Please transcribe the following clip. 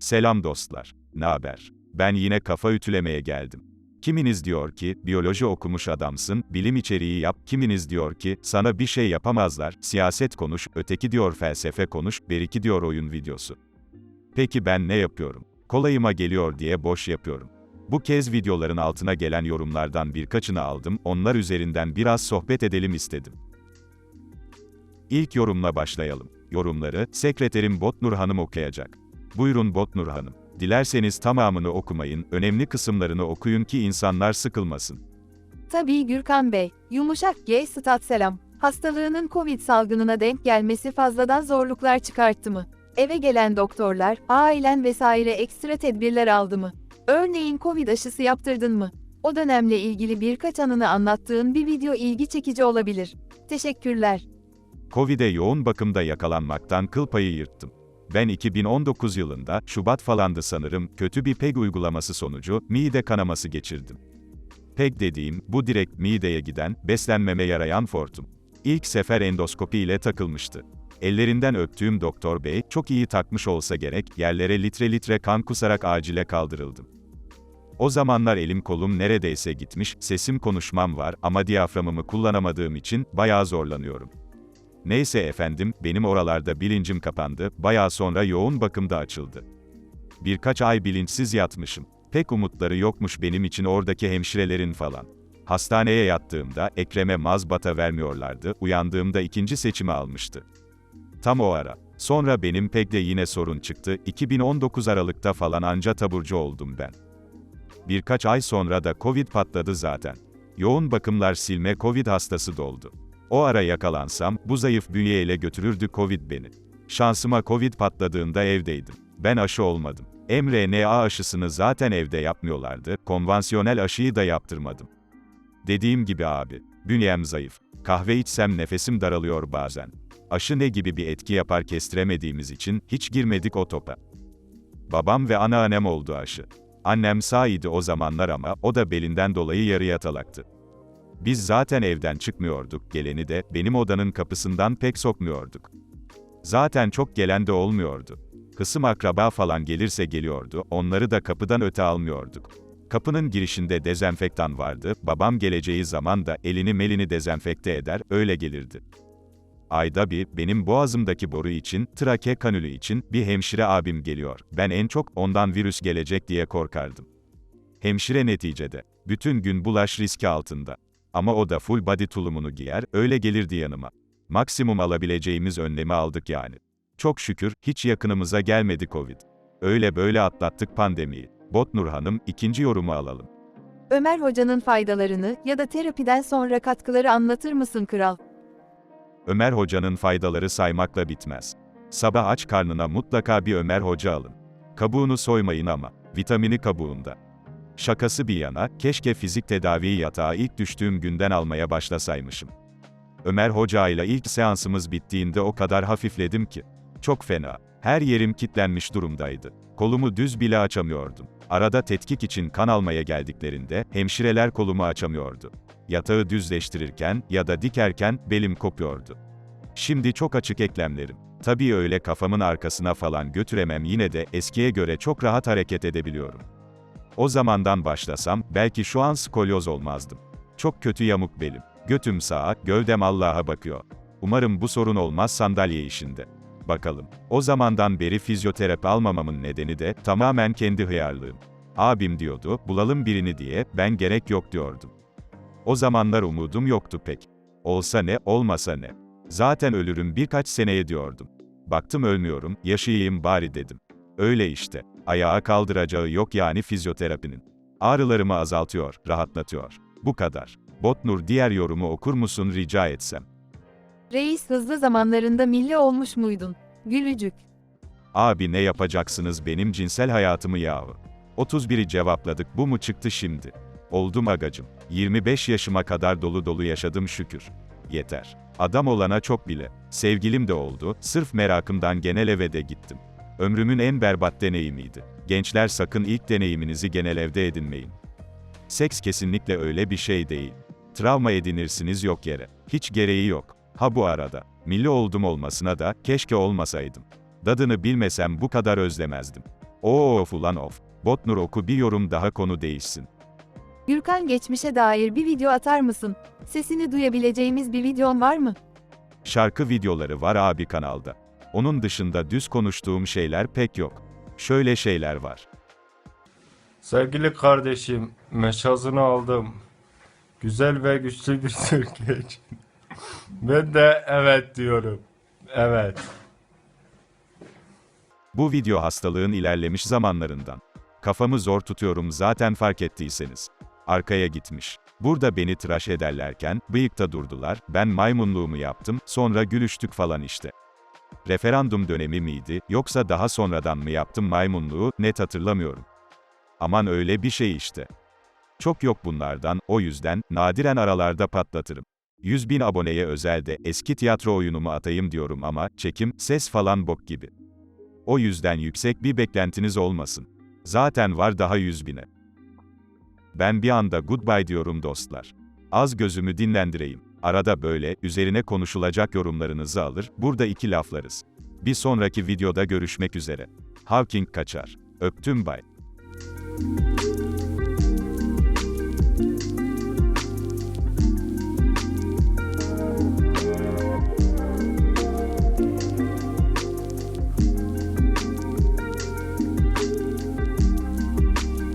Selam dostlar. Ne haber? Ben yine kafa ütülemeye geldim. Kiminiz diyor ki, biyoloji okumuş adamsın, bilim içeriği yap, kiminiz diyor ki, sana bir şey yapamazlar, siyaset konuş, öteki diyor felsefe konuş, beriki diyor oyun videosu. Peki ben ne yapıyorum? Kolayıma geliyor diye boş yapıyorum. Bu kez videoların altına gelen yorumlardan birkaçını aldım, onlar üzerinden biraz sohbet edelim istedim. İlk yorumla başlayalım. Yorumları, sekreterim Botnur Hanım okuyacak. Buyurun Botnur Hanım. Dilerseniz tamamını okumayın, önemli kısımlarını okuyun ki insanlar sıkılmasın. Tabii Gürkan Bey, yumuşak G stat selam. Hastalığının Covid salgınına denk gelmesi fazladan zorluklar çıkarttı mı? Eve gelen doktorlar, ailen vesaire ekstra tedbirler aldı mı? Örneğin Covid aşısı yaptırdın mı? O dönemle ilgili birkaç anını anlattığın bir video ilgi çekici olabilir. Teşekkürler. Covid'e yoğun bakımda yakalanmaktan kıl payı yırttım. Ben 2019 yılında, Şubat falandı sanırım, kötü bir PEG uygulaması sonucu, mide kanaması geçirdim. PEG dediğim, bu direkt mideye giden, beslenmeme yarayan fortum. İlk sefer endoskopi ile takılmıştı. Ellerinden öptüğüm doktor bey, çok iyi takmış olsa gerek, yerlere litre litre kan kusarak acile kaldırıldım. O zamanlar elim kolum neredeyse gitmiş, sesim konuşmam var ama diyaframımı kullanamadığım için, bayağı zorlanıyorum. Neyse efendim, benim oralarda bilincim kapandı, bayağı sonra yoğun bakımda açıldı. Birkaç ay bilinçsiz yatmışım. Pek umutları yokmuş benim için oradaki hemşirelerin falan. Hastaneye yattığımda, Ekrem'e mazbata vermiyorlardı, uyandığımda ikinci seçimi almıştı. Tam o ara. Sonra benim pek de yine sorun çıktı, 2019 Aralık'ta falan anca taburcu oldum ben. Birkaç ay sonra da Covid patladı zaten. Yoğun bakımlar silme Covid hastası doldu. O ara yakalansam, bu zayıf bünyeyle götürürdü Covid beni. Şansıma Covid patladığında evdeydim. Ben aşı olmadım. mRNA aşısını zaten evde yapmıyorlardı, konvansiyonel aşıyı da yaptırmadım. Dediğim gibi abi, bünyem zayıf. Kahve içsem nefesim daralıyor bazen. Aşı ne gibi bir etki yapar kestiremediğimiz için, hiç girmedik o topa. Babam ve anneannem oldu aşı. Annem sağ idi o zamanlar ama, o da belinden dolayı yarı yatalaktı. Biz zaten evden çıkmıyorduk, geleni de, benim odanın kapısından pek sokmuyorduk. Zaten çok gelen de olmuyordu. Kısım akraba falan gelirse geliyordu, onları da kapıdan öte almıyorduk. Kapının girişinde dezenfektan vardı, babam geleceği zaman da elini melini dezenfekte eder, öyle gelirdi. Ayda bir, benim boğazımdaki boru için, trake kanülü için, bir hemşire abim geliyor. Ben en çok, ondan virüs gelecek diye korkardım. Hemşire neticede, bütün gün bulaş riski altında. Ama o da full body tulumunu giyer, öyle gelirdi yanıma. Maksimum alabileceğimiz önlemi aldık yani. Çok şükür, hiç yakınımıza gelmedi Covid. Öyle böyle atlattık pandemiyi. Botnur Hanım, ikinci yorumu alalım. Ömer Hoca'nın faydalarını ya da terapiden sonra katkıları anlatır mısın kral? Ömer Hoca'nın faydaları saymakla bitmez. Sabah aç karnına mutlaka bir Ömer Hoca alın. Kabuğunu soymayın ama, vitamini kabuğunda. Şakası bir yana, keşke fizik tedaviyi yatağa ilk düştüğüm günden almaya başlasaymışım. Ömer Hoca ile ilk seansımız bittiğinde o kadar hafifledim ki. Çok fena. Her yerim kitlenmiş durumdaydı. Kolumu düz bile açamıyordum. Arada tetkik için kan almaya geldiklerinde, hemşireler kolumu açamıyordu. Yatağı düzleştirirken ya da dikerken belim kopuyordu. Şimdi çok açık eklemlerim. Tabii öyle kafamın arkasına falan götüremem yine de eskiye göre çok rahat hareket edebiliyorum. O zamandan başlasam, belki şu an skolyoz olmazdım. Çok kötü yamuk belim. Götüm sağa, gövdem Allah'a bakıyor. Umarım bu sorun olmaz sandalye işinde. Bakalım. O zamandan beri fizyoterapi almamamın nedeni de tamamen kendi hıyarlığım. Abim diyordu, bulalım birini diye, ben gerek yok diyordum. O zamanlar umudum yoktu pek. Olsa ne, olmasa ne. Zaten ölürüm birkaç seneye diyordum. Baktım ölmüyorum, yaşayayım bari dedim. Öyle işte. Ayağa kaldıracağı yok yani fizyoterapinin. Ağrılarımı azaltıyor, rahatlatıyor. Bu kadar. Botnur diğer yorumu okur musun rica etsem? Reis hızlı zamanlarında milli olmuş muydun? Gülücük. Abi ne yapacaksınız benim cinsel hayatımı yahu? 31'i cevapladık bu mu çıktı şimdi? Oldum agacım. 25 yaşıma kadar dolu dolu yaşadım şükür. Yeter. Adam olana çok bile. Sevgilim de oldu, sırf merakımdan genel eve de gittim. Ömrümün en berbat deneyimiydi. Gençler sakın ilk deneyiminizi genel evde edinmeyin. Seks kesinlikle öyle bir şey değil. Travma edinirsiniz yok yere. Hiç gereği yok. Ha bu arada, milli oldum olmasına da, keşke olmasaydım. Dadını bilmesem bu kadar özlemezdim. Oo of ulan of. Botnur oku bir yorum daha konu değişsin. Gürkan geçmişe dair bir video atar mısın? Sesini duyabileceğimiz bir videon var mı? Şarkı videoları var abi kanalda. Onun dışında düz konuştuğum şeyler pek yok. Şöyle şeyler var. Sevgili kardeşim, meşazını aldım. Güzel ve güçlü bir Türkiye için. Ben de evet diyorum. Evet. Bu video hastalığın ilerlemiş zamanlarından. Kafamı zor tutuyorum zaten fark ettiyseniz. Arkaya gitmiş. Burada beni tıraş ederlerken, bıyıkta durdular, ben maymunluğumu yaptım, sonra gülüştük falan işte. Referandum dönemi miydi, yoksa daha sonradan mı yaptım maymunluğu, net hatırlamıyorum. Aman öyle bir şey işte. Çok yok bunlardan, o yüzden, nadiren aralarda patlatırım. 100 bin aboneye özel de eski tiyatro oyunumu atayım diyorum ama, çekim, ses falan bok gibi. O yüzden yüksek bir beklentiniz olmasın. Zaten var daha 100 bine. Ben bir anda goodbye diyorum dostlar. Az gözümü dinlendireyim. Arada böyle, üzerine konuşulacak yorumlarınızı alır, burada iki laflarız. Bir sonraki videoda görüşmek üzere. Hawking kaçar. Öptüm bay.